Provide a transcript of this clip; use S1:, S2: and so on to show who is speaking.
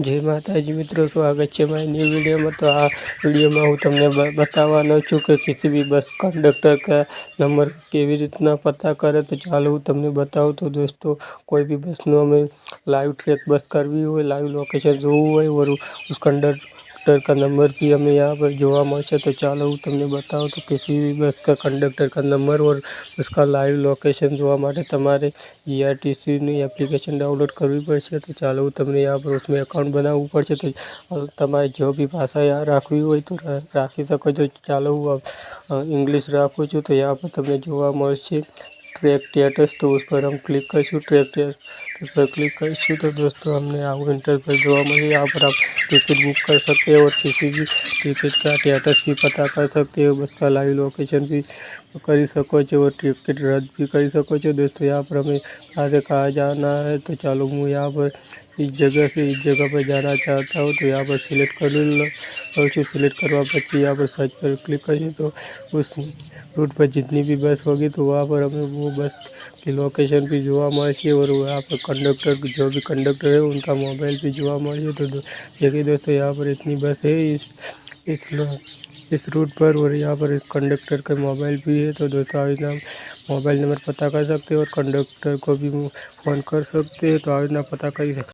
S1: જય માતાજી મિત્રો, સ્વાગત છે મારી ન્યૂ વિડીયોમાં તો આ વિડીયોમાં હું તમને બતાવવાનો છું કે કિસી બી બસ કંડક્ટર કા નંબર કેવી રીતના પતા કરે. તો ચાલો હું તમને બતાવું તો દોસ્તો, કોઈ બી બસનું અમે લાઈવ ટ્રેક બસ કરવી હોય લાઈવ લોકેશન જોવું હોય, વરું ઉસ કંડક્ટર कंडक्टर का नंबर भी हमें यहाँ पर જોવા મળશે તો ચાલો હું તમને બતાવું તો किसी भी बस का कंडक्टर का नंबर और उसका लाइव लोकेशन જોવા માટે તમારે જીઆરટીસીની એપ્લિકેશન ડાઉનલોડ કરવી પડશે તો ચાલો હું તમને यहाँ पर उसमें અકાઉન્ટ બનાવવું પડશે તો અ, તમારે જો બી ભાષા યા રાખવી હોય તો રા- રાખી શકો છો ચાલો હું અ, ઇંગ્લિશ રાખું છું તો यहाँ પર તમને જોવા મળશે ट्रैक સ્ટેટસ तो उस पर हम क्लिक कर ट्रैक उस पर क्लिक કરીશું तो दोस्तों, हमने આવું इंटरफेस જોવા મળે यहाँ पर आप टिकट बुक कर सकते हो और किसी भी टिकट का स्टेटस भी पता कर सकते हो। बस का लाइव लोकेशन भी कर सको और टिकट रद्द भी कर सको दोस्तों, यहाँ पर हमें कहाँ से कहाँ जाना है। तो चलो मुँह यहाँ पर इस जगह से इस जगह पर जाना चाहता हूँ। तो यहाँ पर सिलेक्ट कर लूँ। उसे सिलेक्ट करवा पची यहाँ पर सर्च पर क्लिक करिए। तो उस रूट पर जितनी भी बस होगी तो वहाँ पर हमें वो बस की लोकेशन भी जुआ મળે છે और वहाँ पर कंडक्टर जो भी कंडक्टर है, उनका मोबाइल भी जुआ મળે तो देखिए दोस्तों, यहाँ पर इतनी बस है, इस इस इस रूट पर और यहाँ पर इस कंडक्टर का मोबाइल भी है तो दोस्तों आज मोबाइल नंबर पता कर सकते हैं और कंडक्टर को भी फ़ोन कर सकते हैं तो आवेदना पता कर ही सकते